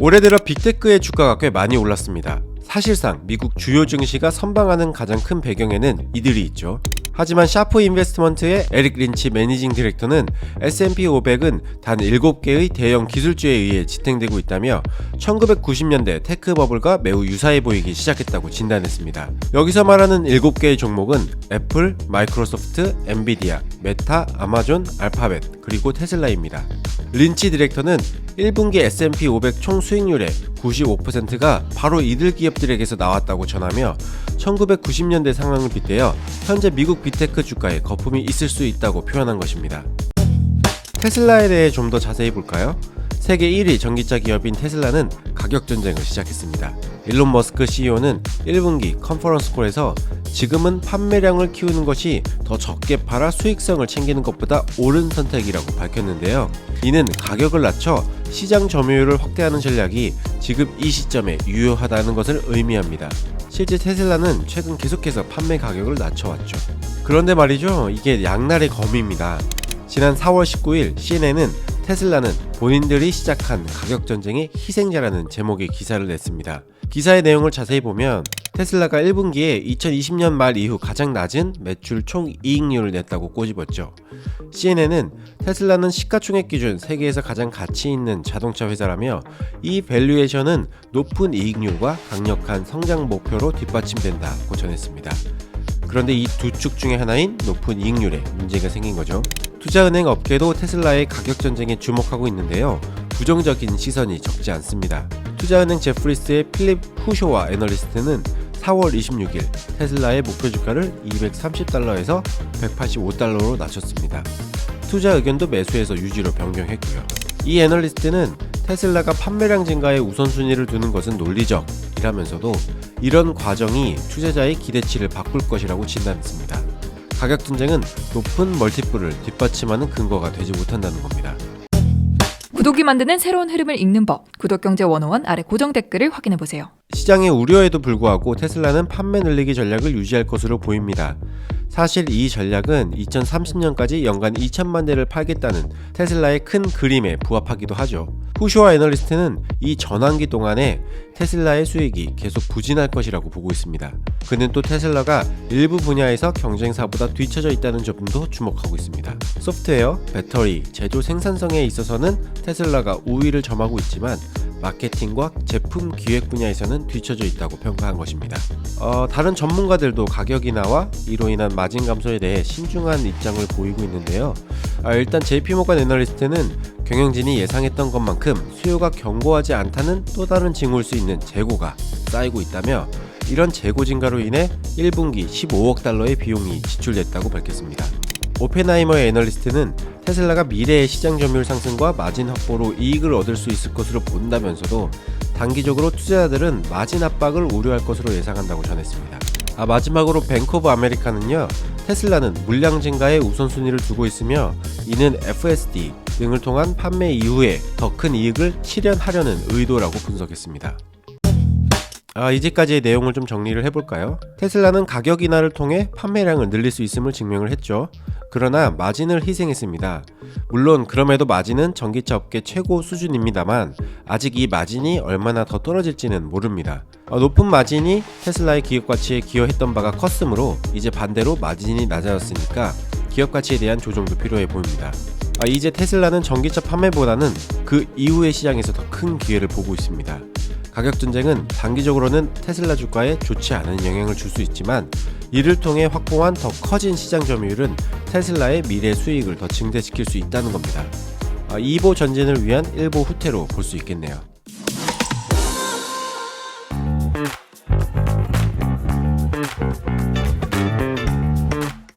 올해 들어 빅테크의 주가가 꽤 많이 올랐습니다. 사실상 미국 주요 증시가 선방하는 가장 큰 배경에는 이들이 있죠. 하지만 샤프 인베스트먼트의 에릭 린치 매니징 디렉터는 S&P 500은 단 7개의 대형 기술주에 의해 지탱되고 있다며 1990년대 테크 버블과 매우 유사해 보이기 시작했다고 진단했습니다. 여기서 말하는 7개의 종목은 애플, 마이크로소프트, 엔비디아, 메타, 아마존, 알파벳, 그리고 테슬라입니다. 린치 디렉터는 1분기 S&P 500 총 수익률의 95%가 바로 이들 기업들에게서 나왔다고 전하며 1990년대 상황을 빗대어 현재 미국 빅테크 주가에 거품이 있을 수 있다고 표현한 것입니다. 테슬라에 대해 좀 더 자세히 볼까요? 세계 1위 전기차 기업인 테슬라는 가격 전쟁을 시작했습니다. 일론 머스크 CEO는 1분기 컨퍼런스 콜에서 지금은 판매량을 키우는 것이 더 적게 팔아 수익성을 챙기는 것보다 옳은 선택이라고 밝혔는데요. 이는 가격을 낮춰 시장 점유율을 확대하는 전략이 지금 이 시점에 유효하다는 것을 의미합니다. 실제 테슬라는 최근 계속해서 판매 가격을 낮춰왔죠. 그런데 말이죠, 이게 양날의 검입니다. 지난 4월 19일 CNN은 테슬라는 본인들이 시작한 가격 전쟁의 희생자라는 제목의 기사를 냈습니다. 기사의 내용을 자세히 보면 테슬라가 1분기에 2020년 말 이후 가장 낮은 매출 총 이익률을 냈다고 꼬집었죠. CNN은 테슬라는 시가총액 기준 세계에서 가장 가치 있는 자동차 회사라며 이 밸류에이션은 높은 이익률과 강력한 성장 목표로 뒷받침된다고 전했습니다. 그런데 이 두 축 중에 하나인 높은 이익률에 문제가 생긴 거죠. 투자은행 업계도 테슬라의 가격 전쟁에 주목하고 있는데요. 부정적인 시선이 적지 않습니다. 투자은행 제프리스의 필립 후쇼와 애널리스트는 4월 26일 테슬라의 목표 주가를 230달러에서 185달러로 낮췄습니다. 투자 의견도 매수에서 유지로 변경했고요. 이 애널리스트는 테슬라가 판매량 증가에 우선순위를 두는 것은 논리적이라면서도 이런 과정이 투자자의 기대치를 바꿀 것이라고 진단했습니다. 가격 전쟁은 높은 멀티플을 뒷받침하는 근거가 되지 못한다는 겁니다. 구독이 만드는 새로운 흐름을 읽는 법. 구독경제 101 아래 고정 댓글을 확인해 보세요. 시장의 우려에도 불구하고 테슬라는 판매 늘리기 전략을 유지할 것으로 보입니다. 사실 이 전략은 2030년까지 연간 2천만 대를 팔겠다는 테슬라의 큰 그림에 부합하기도 하죠. 후쇼와 애널리스트는 이 전환기 동안에 테슬라의 수익이 계속 부진할 것이라고 보고 있습니다. 그는 또 테슬라가 일부 분야에서 경쟁사보다 뒤처져 있다는 점도 주목하고 있습니다. 소프트웨어, 배터리, 제조 생산성에 있어서는 테슬라가 우위를 점하고 있지만 마케팅과 제품 기획 분야에서는 뒤처져 있다고 평가한 것입니다. 어, 다른 전문가들도 가격 인하와 이로 인한 마진 감소에 대해 신중한 입장을 보이고 있는데요. 아, 일단 JP모간 애널리스트는 경영진이 예상했던 것만큼 수요가 견고하지 않다는 또 다른 징후일 수 있는 재고가 쌓이고 있다며 이런 재고 증가로 인해 1분기 15억 달러의 비용이 지출됐다고 밝혔습니다. 오펜하이머의 애널리스트는 테슬라가 미래의 시장 점유율 상승과 마진 확보로 이익을 얻을 수 있을 것으로 본다면서도 단기적으로 투자자들은 마진 압박을 우려할 것으로 예상한다고 전했습니다. 아, 마지막으로 뱅크 오브 아메리카는요, 테슬라는 물량 증가에 우선순위를 두고 있으며 이는 FSD 등을 통한 판매 이후에 더 큰 이익을 실현하려는 의도라고 분석했습니다. 아, 이제까지의 내용을 좀 정리를 해볼까요? 테슬라는 가격 인하를 통해 판매량을 늘릴 수 있음을 증명을 했죠. 그러나 마진을 희생했습니다. 물론 그럼에도 마진은 전기차 업계 최고 수준입니다만 아직 이 마진이 얼마나 더 떨어질지는 모릅니다. 아, 높은 마진이 테슬라의 기업 가치에 기여했던 바가 컸으므로 이제 반대로 마진이 낮아졌으니까 기업 가치에 대한 조정도 필요해 보입니다. 아, 이제 테슬라는 전기차 판매보다는 그 이후의 시장에서 더 큰 기회를 보고 있습니다. 가격 전쟁은 단기적으로는 테슬라 주가에 좋지 않은 영향을 줄 수 있지만 이를 통해 확보한 더 커진 시장 점유율은 테슬라의 미래 수익을 더 증대시킬 수 있다는 겁니다. 아, 2보 전진을 위한 1보 후퇴로 볼 수 있겠네요.